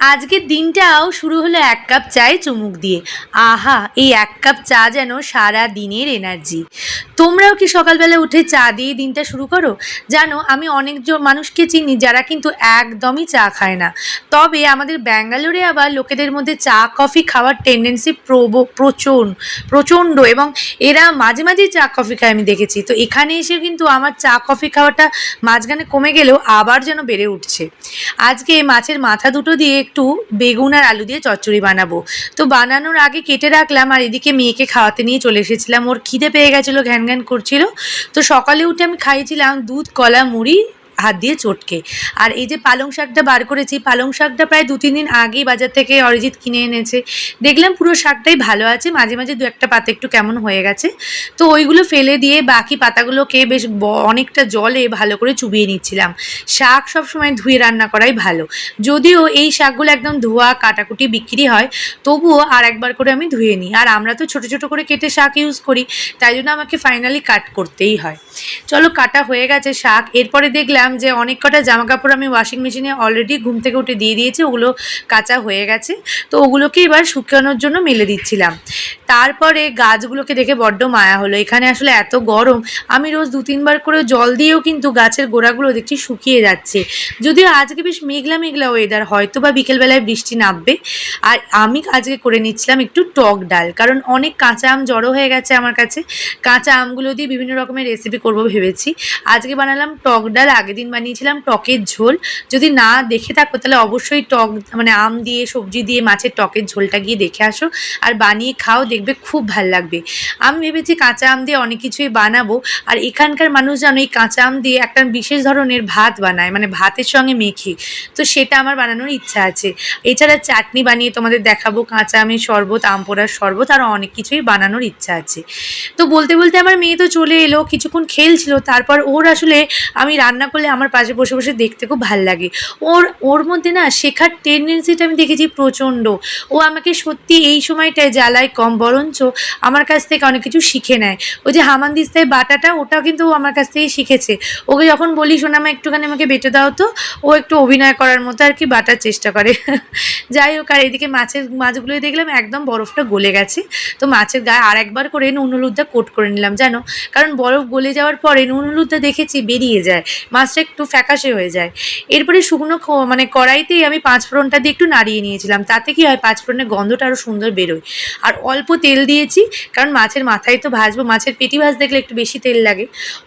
আজকের দিনটাও শুরু হলো এক কাপ চায়ে চুমুক দিয়ে। আহা, এই এক কাপ চা যেন সারা দিনের এনার্জি। তোমরাও কি সকালবেলা উঠে চা দিয়ে দিনটা শুরু করো? জানো, আমি অনেক মানুষকে চিনি যারা কিন্তু একদমই চা খায় না। তবে আমাদের ব্যাঙ্গালোরে আবার লোকেদের মধ্যে চা, কফি খাওয়ার টেন্ডেন্সি প্রব প্রচণ্ড প্রচণ্ড এবং এরা মাঝে মাঝেই চা, কফি খায় আমি দেখেছি। তো এখানে এসে কিন্তু আমার চা, কফি খাওয়াটা মাঝখানে কমে গেলেও আবার যেন বেড়ে উঠছে। আজকে মাছের মাথা দুটো দিয়ে একটু বেগুন আর আলু দিয়ে চচ্চড়ি বানাবো। তো বানানোর আগে কেটে রাখলাম আর এদিকে মেয়েকে খাওয়াতে নিয়ে চলে এসেছিলাম। ওর খিদে পেয়ে গেছিল, ঘ্যান ঘ্যান করছিল। তো সকালে উঠে আমি খাইয়েছিলাম দুধ, কলা, মুড়ি হাত দিয়ে চটকে। আর এই যে পালং শাকটা বার করেছি, পালং শাকটা প্রায় দু, তিন দিন আগেই বাজার থেকে অরিজিৎ কিনে এনেছে। দেখলাম পুরো শাকটাই ভালো আছে, মাঝে মাঝে দু একটা পাতা একটু কেমন হয়ে গেছে। তো ওইগুলো ফেলে দিয়ে বাকি পাতাগুলোকে বেশ অনেকটা জলে ভালো করে চুবিয়ে নিচ্ছিলাম। শাক সব সময় ধুয়ে রান্না করাই ভালো। যদিও এই শাকগুলো একদম ধোয়া, কাটাকুটি, বিক্রি হয়, তবুও আর একবার করে আমি ধুয়ে নিই। আর আমরা তো ছোট ছোট করে কেটে শাক ইউজ করি, তাই জন্য আমাকে ফাইনালি কাট করতেই হয়। চলো, কাটা হয়ে গেছে শাক। এরপরে দেখলাম যে অনেক কটা জামা কাপড় আমি ওয়াশিং মেশিনে অলরেডি ঘুম থেকে উঠে দিয়ে দিয়েছি, ওগুলো কাঁচা হয়ে গেছে। তো ওগুলোকে এবার শুকানোর জন্য মেলে দিচ্ছিলাম। তারপরে গাছগুলোকে দেখে বড্ড মায়া হলো। এখানে আসলে এত গরম, আমি রোজ দু তিনবার করে জল দিয়েও কিন্তু গাছের গোড়াগুলো দেখছি শুকিয়ে যাচ্ছে। যদিও আজকে বেশ মেঘলা মেঘলা ওয়েদার হয়তো বা বিকেলবেলায় বৃষ্টি নামবে। আর আমি আজকে করে নিচ্ছিলাম একটু টক ডাল, কারণ অনেক কাঁচা আম জড়ো হয়ে গেছে আমার কাছে। কাঁচা আমগুলো দিয়ে বিভিন্ন রকমের রেসিপি করব ভেবেছি। আজকে বানালাম টক ডাল, আগের দিন বানিয়েছিলাম টকের ঝোল। যদি না দেখে থাকো, তাহলে অবশ্যই টক মানে আম দিয়ে, সবজি দিয়ে মাছের টকের ঝোলটা গিয়ে দেখে আসো। আর বানিয়ে খাও দেখবে খুব ভালো লাগবে। আমি ভেবেছি কাঁচা আম দিয়ে অনেক কিছুই বানাবো। আর এখানকার মানুষ জানো এই কাঁচা আম দিয়ে একটা বিশেষ ধরনের ভাত বানায় মানে ভাতের সঙ্গে মেখে। তো সেটা আমার বানানোর ইচ্ছা আছে। এছাড়া চাটনি বানিয়ে তোমাদের দেখাবো, কাঁচা আমের শরবত, আম পোড়ার শরবত, আরও অনেক কিছুই বানানোর ইচ্ছা আছে। তো বলতে বলতে আমার মেয়ে তো চলে এলো, কিছুক্ষণ খেলছিল, তারপর ওর আসলে আমি রান্না করলে আমার পাশে বসে বসে দেখতে খুব ভালো লাগে। ওর ওর মধ্যে না শেখার টেন্ডেন্সিটা আমি দেখেছি প্রচণ্ড। ও আমাকে সত্যি এই সময়টায় জ্বালায় কম বরঞ্চ আমার কাছ থেকে অনেক কিছু শিখে নেয়। ওই যে হামানদিস্তায় বাটাটা, ওটাও কিন্তু আমার কাছ থেকেই শিখেছে। ওকে যখন বলি শোনামা একটুখানি আমাকে বেটে দাও তো। ও একটু অভিনয় করার মতো আর কি বাটার চেষ্টা করে। যাই হোক, আর এদিকে মাছের মাছগুলো দেখলাম, একদম বরফটা গলে গেছে। তো মাছের গায়ে আর একবার করে নুন হলুদটা কোট করে নিলাম, জানো? কারণ বরফ গলে যাওয়ার পরে নুন হলুদটা দেখেছি বেরিয়ে যায়, মাছটা একটু ফ্যাকাশে হয়ে যায়। এরপরে শুকনো মানে কড়াইতেই আমি পাঁচ ফোড়নটা দিয়ে একটু নাড়িয়ে নিয়েছিলাম। তাতে কি হয় পাঁচ ফোড়নের গন্ধটা আরও সুন্দর বেরোয়। আর অল্প তেল দিয়েছি, কারণ মাছের মাথায় তো ভাজবো, মাছের পেটি ভাজ দেখলে একটু বেশি তেল লাগে।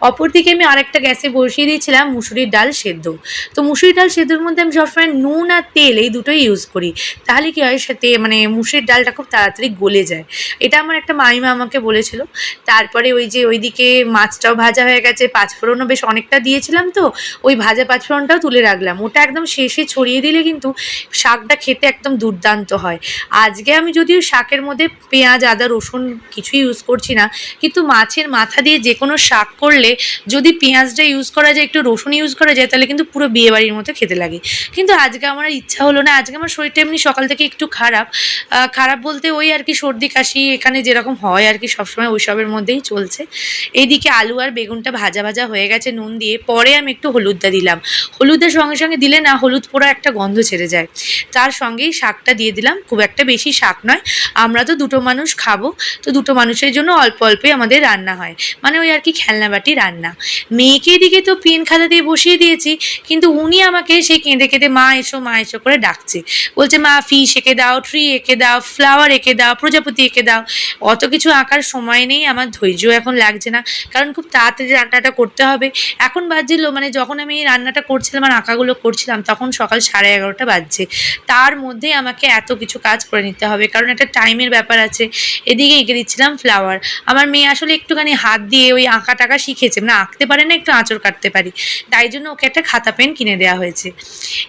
অপরদিকে আমি আরেকটা গ্যাসে বসিয়ে দিয়েছিলাম মুসুরির ডাল সেদ্ধ। তো মুসুরির ডাল সেদ্ধর মধ্যে আমি সবসময় নুন আর তেল এই দুটোই ইউজ করি। তাহলে কি হয়, সাথে মানে মুসুরির ডালটা খুব তাড়াতাড়ি গলে যায়। এটা আমার একটা মাইমা আমাকে বলেছিল। তারপরে ওই যে ওইদিকে মাছটাও ভাজা হয়ে গেছে, পাঁচফোড়নও বেশ অনেকটা দিয়েছিলাম তো, ওই ভাজা পাঁচফোড়নটাও তুলে রাখলাম। ওটা একদম শেষে ছড়িয়ে দিলে কিন্তু শাকটা খেতে একদম দুর্দান্ত হয়। আজকে আমি যদিও শাকের মধ্যে পেঁয়াজ আদা রসুন কিছুই ইউজ করছি না। কিন্তু মাছের মাথা দিয়ে যে কোনো শাক করলে যদি পেঁয়াজটা ইউজ করা যায়, একটু রসুন ইউজ করা যায়, তাহলে কিন্তু পুরো বিয়েবাড়ির মতো খেতে লাগে। কিন্তু আজকে আমার ইচ্ছা হলো না, আজকে আমার শরীরটা এমনি সকাল থেকে একটু খারাপ। খারাপ বলতে ওই আর কি সর্দি, কাশি, এখানে যেরকম হয় আর কি সবসময় ওইসবের মধ্যেই চলছে। এইদিকে আলু আর বেগুনটা ভাজা ভাজা হয়ে গেছে নুন দিয়ে, পরে আমি একটু হলুদটা দিলাম। হলুদের সঙ্গে সঙ্গে দিলে না হলুদ পোড়া একটা গন্ধ ছেড়ে যায়। তার সঙ্গেই শাকটা দিয়ে দিলাম, খুব একটা বেশি শাক নয়। আমরা তো দুটো মানুষ খাব, তো দুটো মানুষের জন্য অল্প অল্পই আমাদের রান্না হয়। মানে ওই আর কি খেলনা বাটি রান্না। মেয়েকে এদিকে তো পেন খাতা দিয়ে বসিয়ে দিয়েছি, কিন্তু উনি আমাকে সেই কেঁদে কেঁদে, মা এসো মা এসো করে ডাকছে। বলছে, মা ফিশ এঁকে দাও ট্রি এঁকে দাও ফ্লাওয়ার এঁকে দাও, প্রজাপতি এঁকে দাও। অত কিছু আঁকার সময় নেই, আমার ধৈর্য এখন লাগছে না। কারণ খুব তাড়াতাড়ি রান্নাটা করতে হবে। এখন বাজছিল মানে যখন আমি এই রান্নাটা করছিলাম আর আঁকাগুলো করছিলাম, তখন সকাল সাড়ে এগারোটা বাজছে। তার মধ্যে আমাকে এত কিছু কাজ করে নিতে হবে। কারণ একটা টাইমের ব্যাপার আছে। এদিকে এঁকে দিচ্ছিলাম ফ্লাওয়ার আমার মেয়ে আসলে একটুখানি হাত দিয়ে ওই আঁকা টাকা শিখেছে মানে আঁকতে পারে না, একটু আঁচড় কাটতে পারি। তাই জন্য ওকে একটা খাতা পেন কিনে দেওয়া হয়েছে।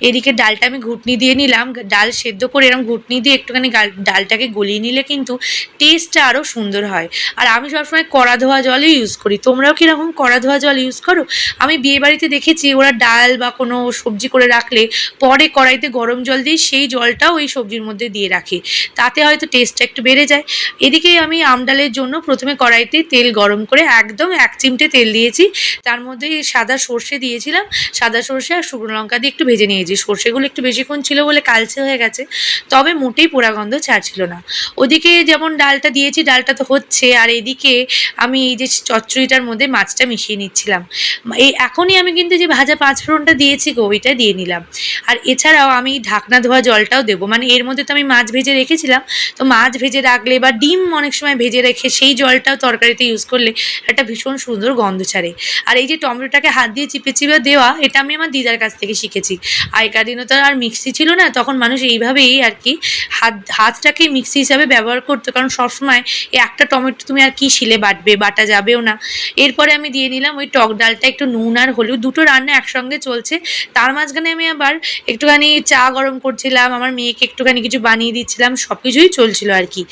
এদিকে ডালটা আমি ঘুটনি দিয়ে নিলাম, ডাল সেদ্ধ করে এরকম ঘুটনি দিয়ে একটুখানি ডালটাকে গলিয়ে নিলে কিন্তু টেস্টটা আরও সুন্দর হয়। আর আমি সবসময় কড়া ধোয়া জলই ইউজ করি। তোমরাও কীরকম কড়া ধোয়া জল ইউজ করো? আমি বিয়েবাড়িতে দেখেছি, ওরা ডাল বা কোনো সবজি করে রাখলে পরে কড়াইতে গরম জল দিয়ে সেই জলটাও ওই সবজির মধ্যে দিয়ে রাখে। তাতে হয়তো টেস্টটা একটু বেড়ে যায়। এদিকে আমি আমডালের জন্য প্রথমে কড়াইতে তেল গরম করে একদম এক চিমটে তেল দিয়েছি। তার মধ্যে সাদা সর্ষে দিয়েছিলাম। সাদা সর্ষে আর শুকনো লঙ্কা দিয়ে একটু ভেজে নিয়েছি। সর্ষেগুলো একটু বেশিক্ষণ ছিল বলে কালচে হয়ে গেছে। তবে মোটেই পোড়া গন্ধ ছাড়ছিল না। ওদিকে যেমন ডালটা দিয়েছি, ডালটা তো হচ্ছে। আর এদিকে আমি এই যে চচ্চড়িটার মধ্যে মাছটা মিশিয়ে নিচ্ছিলাম। এই এখনই আমি কিন্তু যে ভাজা পাঁচ ফোড়নটা দিয়েছি গো, ওইটা দিয়ে নিলাম। আর এছাড়াও আমি ঢাকনা ধোয়া জলটাও দেবো। মানে এর মধ্যে তো আমি মাছ ভেজে রেখেছিলাম। তো মাছ ভেজে রাখলে বা ডিম অনেক সময় ভেজে রেখে সেই জলটাও তরকারিতে ইউজ করলে একটা ভীষণ সুন্দর গন্ধ ছাড়ে। আর এই যে টমেটোটাকে হাত দিয়ে চিপে চিপে দেওয়া, এটা আমি আমার দিদার কাছ থেকে শিখেছি। আগেকার দিনে তো আর মিক্সি ছিল না, তখন মানুষ এইভাবেই আর কি হাত, হাতটাকে মিক্সি হিসাবে ব্যবহার করতো, কারণ সবসময় এই একটা টমেটো তুমি আর কি শিলে বাটবে, বাটা যাবেও না। এরপরে আমি দিয়ে নিলাম ওই টক ডালটা, একটু নুন আর হলুদ, দুটো রান্না একসঙ্গে চলছে। তার মাঝখানে আমি আবার একটুখানি চা গরম করছিলাম, আমার মেয়েকে একটুখানি কিছু বানিয়ে দিচ্ছিলাম সব কিছুই চলছিল আর কি।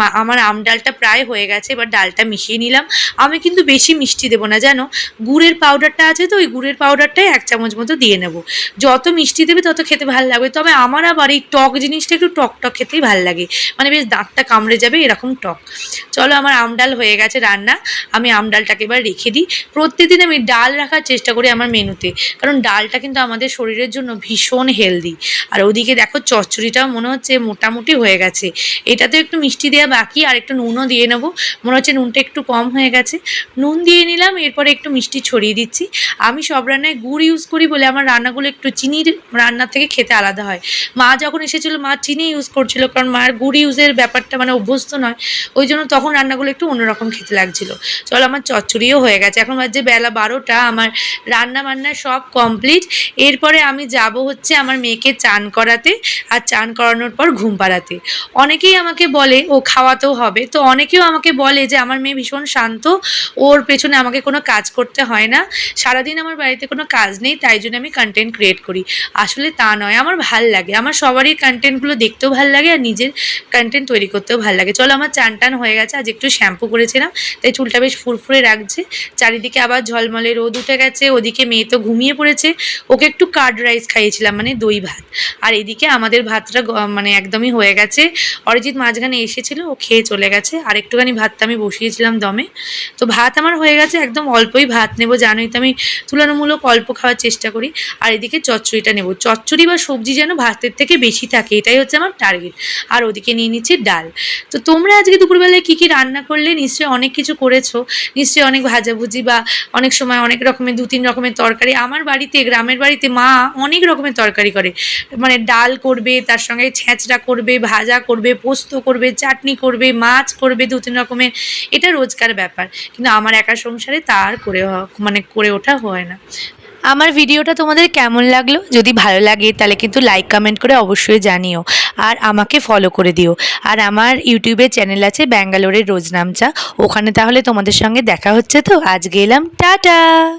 আমার আম ডালটা প্রায় হয়ে গেছে, এবার ডালটা মিশিয়ে নিলাম। আমি কিন্তু বেশি মিষ্টি দেবো না, জানো? গুড়ের পাউডারটা আছে তো, ওই গুড়ের পাউডারটাই এক চামচ মতো দিয়ে নেব। যত মিষ্টি দেবে, তত খেতে ভালো লাগবে। তবে আমার আবার এই টক জিনিসটা একটু টক টক খেতেই ভালো লাগে। মানে বেশ দাঁতটা কামড়ে যাবে, এরকম টক। চলো, আমার আম ডাল হয়ে গেছে রান্না। আমি আম ডালটাকে এবার রেখে দিই। প্রত্যেকদিন আমি ডাল রাখার চেষ্টা করি আমার মেনুতে। কারণ ডালটা কিন্তু আমাদের শরীরের জন্য ভীষণ হেলদি আর ওদিকে দেখো, চচ্চড়িটাও মনে হচ্ছে মোটামুটি হয়ে গেছে। এটাতে একটু মিষ্টি দেওয়া বাকি আর একটু নুনও দিয়ে নেব। মনে হচ্ছে নুনটা একটু কম হয়ে গেছে। নুন দিয়ে নিলাম, এরপরে একটু মিষ্টি ছড়িয়ে দিচ্ছি। আমি সব রান্নায় গুড় ইউজ করি বলে আমার রান্নাগুলো একটু চিনির রান্নার থেকে খেতে আলাদা হয়। মা যখন এসেছিল, মা চিনি ইউজ করছিল, কারণ মায়ের গুড় ইউজের ব্যাপারটা মানে অভ্যস্ত নয়। ওই জন্য তখন রান্নাগুলো একটু অন্যরকম খেতে লাগছিল। চলো, আমার চচ্চড়িও হয়ে গেছে। এখন বাজে বেলা বারোটা, আমার রান্না বান্না সব কমপ্লিট এরপরে আমি যাব হচ্ছে আমার মেয়েকে চান করাতে, আর চান করানোর পর ঘুম পাড়াতে। অনেকেই আমাকে বলে, ও খাওয়াতেও হবে। তো অনেকেও আমাকে বলে যে, আমার মেয়ে ভীষণ শান্ত, ওর পেছনে আমাকে কোনো কাজ করতে হয় না। সারাদিন আমার বাড়িতে কোনো কাজ নেই, তাই জন্য আমি কন্টেন্ট ক্রিয়েট করি। আসলে তা নয়, আমার ভালো লাগে। আমার সবারই কন্টেন্টগুলো দেখতেও ভালো লাগে আর নিজের কন্টেন্ট তৈরি করতেও ভালো লাগে। চলো, আমার চান টান হয়ে গেছে, আজ একটু শ্যাম্পু করেছিলাম, তাই চুলটা বেশ ফুরফুরে রাখছে। চারিদিকে আবার ঝলমলে, রোদ উঠে গেছে, ওদিকে মেয়ে তো ঘুমিয়ে পড়েছে। ওকে একটু কার্ড রাইস খাইয়েছিলাম মানে দই ভাত। আর এদিকে আমাদের ভাতটা মানে একদমই হয়ে গেছে। অরিজিৎ মাঝখানে এসেছিল ও খেয়ে চলে গেছে। আর একটুখানি ভাতটা আমি বসিয়েছিলাম দমে। তো ভাত আমার হয়ে গেছে, একদম অল্পই ভাত নেব, জানোই তো আমি তুলনামূলক অল্প খাওয়ার চেষ্টা করি। আর এদিকে চচ্চড়িটা নেব। চচ্চড়ি বা সবজি যেন ভাতের থেকে বেশি থাকে, এটাই হচ্ছে আমার টার্গেট আর ওদিকে নিয়ে নিচ্ছি ডাল। তো তোমরা আজকে দুপুরবেলায় কী কী রান্না করলে? নিশ্চয়ই অনেক কিছু করেছ। নিশ্চয়ই অনেক ভাজাভুজি বা অনেক সময় অনেক রকমের দু তিন রকমের তরকারি। আমার বাড়িতে, গ্রামের বাড়িতে মা অনেক রকমের তরকারি করে। মানে ডাল করবে, তার সঙ্গে ছেঁচড়া করবে, ভাজা করবে, পোস্ত করবে, চাটনি করবে, মাছ করবে, দু তিন রকমের, এটা রোজকার ব্যাপার। কিন্তু আমার একা সংসারে তার করে হ- মানে করে ওঠা হয় না। আমার ভিডিওটা তোমাদের কেমন লাগল? যদি ভালো লাগে, তাহলে কিন্তু লাইক কমেন্ট করে অবশ্যই জানিও। আর আমাকে ফলো করে দিও। আর আমার ইউটিউবে চ্যানেল আছে ব্যাঙ্গালোরের রোজনামচা ওখানে তাহলে তোমাদের সঙ্গে দেখা হচ্ছে তো। আজকে এলাম, টাটা!